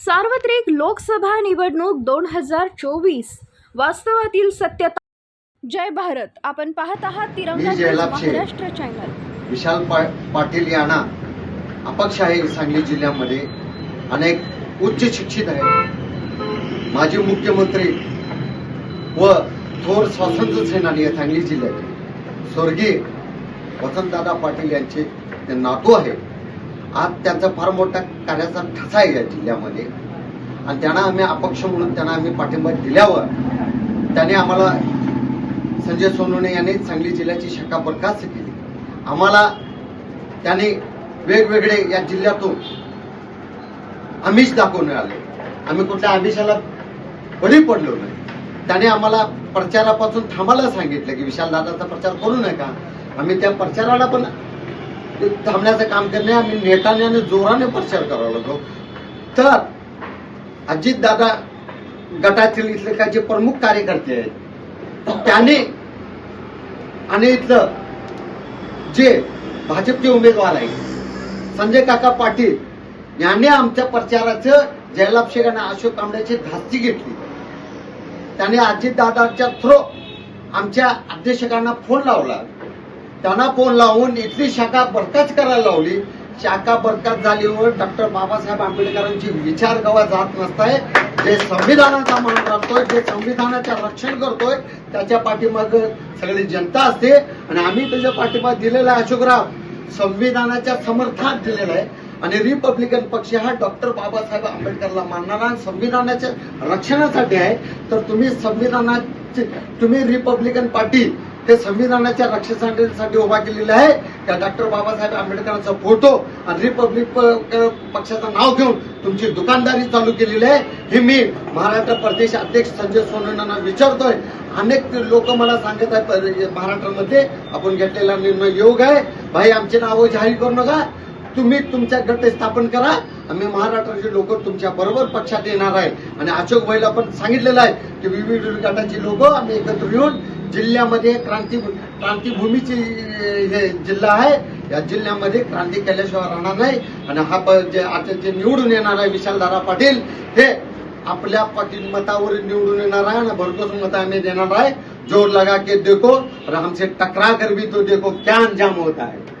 सार्वत्रिक लोकसभा निवडणूक दोन हजार चोवीस. वास्तवातील सत्यता. जय भारत. आपण पाहत आहात तिरंगा. महाराष्ट्र चॅनल विशाल पा पाटील यांना अपक्ष आहे सांगली जिल्ह्यामध्ये अनेक उच्च शिक्षित आहेत. माजी मुख्यमंत्री व थोर स्वातंत्र्य सेनानी आहे सांगली जिल्ह्याचे स्वर्गीय वसंतदादा पाटील यांचे ते नातू आहे आज त्यांचा फार मोठा कार्याचा ठसा आहे या जिल्ह्यामध्ये. आणि त्यांना आम्ही अपक्ष म्हणून त्यांना आम्ही पाठिंबा दिल्यावर त्याने आम्हाला संजय सोनवणे यांनी सांगली जिल्ह्याची शाखा बरखास्त केली. आम्हाला त्याने वेगवेगळे या जिल्ह्यातून आमिष दाखवून आले आम्ही कुठल्या आमिषाला बळी पडलो नाही. त्याने आम्हाला प्रचारापासून थांबायला सांगितलं की विशाल दादाचा प्रचार करू नका. आम्ही त्या प्रचाराला पण थांबण्याचं काम करणे आम्ही नेटाने आणि जोराने प्रचार करावा लागलो तर अजित दादा गटातील इथले काही जे प्रमुख कार्यकर्ते आहेत तर त्याने आणि इथलं जे भाजपचे उमेदवार आहेत संजय काका पाटील यांनी आमच्या प्रचाराचं जयलाभ आणि अशोक कांबड्याची धास्ती घेतली. त्याने अजितदादाच्या थ्रो आमच्या अध्यक्षकांना फोन लावला. त्यांना फोन लावून इथली शाखा बरकाच करायला लावली. शाखा बरखास्त झाल्यावर डॉक्टर बाबासाहेब आंबेडकरांची विचार गवा जात नसताय. जे संविधानाचा मान राखतोय जे संविधानाचे रक्षण करतोय त्याच्या पाठीमाग सगळी जनता असते. आणि आम्ही त्याच्या पाठिंबा दिलेला आहे अशोकराव. संविधानाच्या समर्थनात दिलेला आहे. आणि रिपब्लिकन पक्ष हा डॉक्टर बाबासाहेब आंबेडकरला मानणारा आणि संविधानाच्या रक्षणासाठी आहे. तर तुम्ही संविधानाचे तुम्ही रिपब्लिकन पार्टी ते संविधानाच्या रक्षणासाठी उभा केलेला आहे. त्या डॉक्टर बाबासाहेब आंबेडकरांचा फोटो आणि रिपब्लिक पक्षाचं नाव घेऊन तुमची दुकानदारी चालू केलेली आहे. हे मी महाराष्ट्र प्रदेश अध्यक्ष संजय सोनवण्यांना विचारतोय. अनेक लोक मला सांगत आहेत महाराष्ट्रामध्ये आपण घेतलेला निर्णय योग आहे. भाई आमचे नावं जाहीर करू नका. तुम्ही तुमच्या गट स्थापन करा. आम्ही महाराष्ट्राचे लोक तुमच्या बरोबर पक्षात येणार आहे. आणि अशोक भाईला पण सांगितलेलं आहे की विविध गटाची लोक आम्ही एकत्र येऊन जिल्ह्यामध्ये क्रांती क्रांतीभूमीची हे जिल्हा आहे. या जिल्ह्यामध्ये क्रांती केल्याशिवाय राहणार नाही. आणि हा प- जे आता जे निवडून येणार आहे विशालदादा पाटील हे आपल्या पाटील मतावर निवडून येणार आहे आणि भरपूर मत आम्ही देणार आहे. जोर लगा के देखो और हमसे टकरा कर भी तो देखो क्या अंजाम होता है।